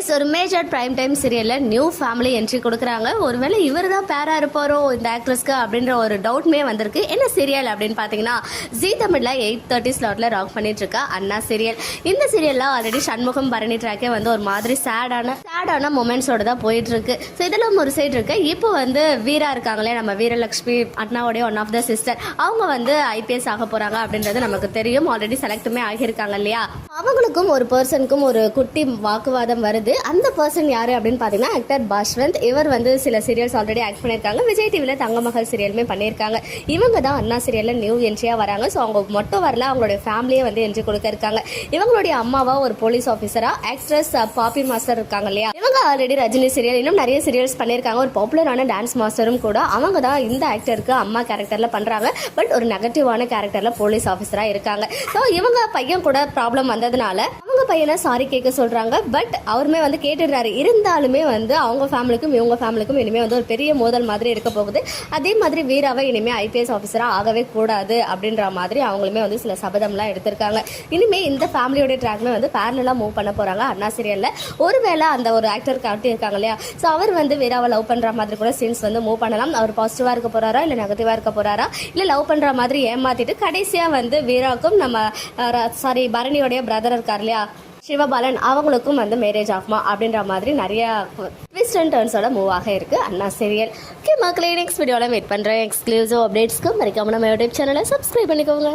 Guys ஒரு major prime time சீரியலில் new family entry கொடுக்குறாங்க. ஒருவேளை இவர் தான் பேரா இருப்பாரோ இந்த ஆக்ட்ரஸ்க்கு அப்படின்ற ஒரு டவுட்மே வந்திருக்கு. என்ன சீரியல் அப்படின்னு பார்த்தீங்கன்னா ஜி தமிழில் எயிட் தேர்ட்டி ஸ்லாட்ல ராக் பண்ணிட்டு இருக்கா அண்ணா சீரியல் இந்த சீரியல்ல ஆல்ரெடி சண்முகம் பரணி ட்ராக்கே வந்து ஒரு மாதிரி சேடான சேடான மூமெண்ட்ஸோட தான் போயிட்டு இருக்கு ஸோ இதெல்லாம் ஒரு சைடு இருக்கு. இப்போ வந்து வீரா இருக்காங்களே நம்ம வீரலட்சுமி அண்ணாவுடைய ஒன் ஆஃப் த சிஸ்டர் அவங்க வந்து ஐபிஎஸ் ஆக போறாங்க அப்படின்றது நமக்கு தெரியும். ஆல்ரெடி செலக்ட்டுமே ஆகியிருக்காங்க இல்லையா? அவங்களுக்கும் ஒரு பர்சனுக்கும் ஒரு குட்டி வாக்குவாதம் வருது. அந்த பர்சன் யார் அப்படின்னு பார்த்தீங்கன்னா ஆக்டர் பாஷ்வந்த். இவர் வந்து சில சீரியல்ஸ் ஆல்ரெடி ஆக்ட் பண்ணியிருக்காங்க. விஜய் டிவியில் தங்கமகள் சீரியலுமே பண்ணியிருக்காங்க. இவங்க தான் அண்ணா சீரியலில் நியூ என்ட்ரியாக வராங்க. ஸோ அவங்க மட்டும் வரல அவங்களுடைய ஃபேமிலியை வந்து என்ட்ரி கொடுக்க இருக்காங்க. இவங்களுடைய அம்மாவா ஒரு போலீஸ் ஆஃபீஸராக ஆக்ட்ரஸ் பாப்பி மாஸ்டர் இருக்காங்க இல்லையா? இவங்க ஆல்ரெடி ரஜினி சீரியல் இன்னும் நிறைய சீரியல்ஸ் பண்ணியிருக்காங்க. ஒரு பாப்புலரான டான்ஸ் மாஸ்டரும் கூட அவங்க தான் இந்த ஆக்டருக்கு அம்மா கேரக்டரில் பண்ணுறாங்க பட் ஒரு நெகட்டிவான கேரக்டரில் போலீஸ் ஆஃபீஸராக இருக்காங்க. ஸோ இவங்க பையன் கூட ப்ராப்ளம் வந்ததுனால பையனை சாரி கேட்க சொல்கிறாங்க பட் அவருமே வந்து கேட்டுடுறாரு. இருந்தாலுமே வந்து அவங்க ஃபேமிலிக்கும் இவங்க ஃபேமிலிக்கும் இனிமேல் வந்து ஒரு பெரிய மோதல் மாதிரி இருக்க போகுது. அதே மாதிரி வீராவை இனிமேல் ஐபிஎஸ் ஆஃபீஸராக ஆகவே கூடாது அப்படின்ற மாதிரி அவங்களுமே வந்து சில சபதம்லாம் எடுத்திருக்காங்க. இனிமேல் இந்த ஃபேமிலியோட ட்ராக்மே வந்து பேரலாக மூவ் பண்ண போகிறாங்க அண்ணா சீரியலில் ஒருவேளை அந்த ஒரு ஆக்டர் காட்டியிருக்காங்க இல்லையா? ஸோ அவர் வந்து வீராவை லவ் பண்ணுற மாதிரி கூட சீன்ஸ் வந்து மூவ் பண்ணலாம். அவர் பாசிட்டிவாக இருக்க போகிறாரா இல்லை நெகட்டிவாக இருக்க போகிறாரா இல்லை லவ் பண்ணுற மாதிரி ஏமாற்றிட்டு கடைசியாக வந்து வீராவுக்கும் நம்ம சாரி பரணியோடைய பிரதர் இருக்கார் இல்லையா? சிவபாலன் அவங்களுக்கும் வந்து மேரேஜ் ஆகுமா அப்படின்ற மாதிரி நிறைய ட்விஸ்ட் அண்ட் டர்ன்ஸோட மூவ் ஆக இருக்கு. அண்ணா சீரியல் ஓகே மக்களே நெக்ஸ்ட் வீடியோவில் வெயிட் பண்ணுறேன் எக்ஸ்க்ளூசிவ் அப்டேட்ஸ்க்கு மறக்காம நம்ம யூடியூப் சேனலை சப்ஸ்கிரைப் பண்ணிக்கோங்க.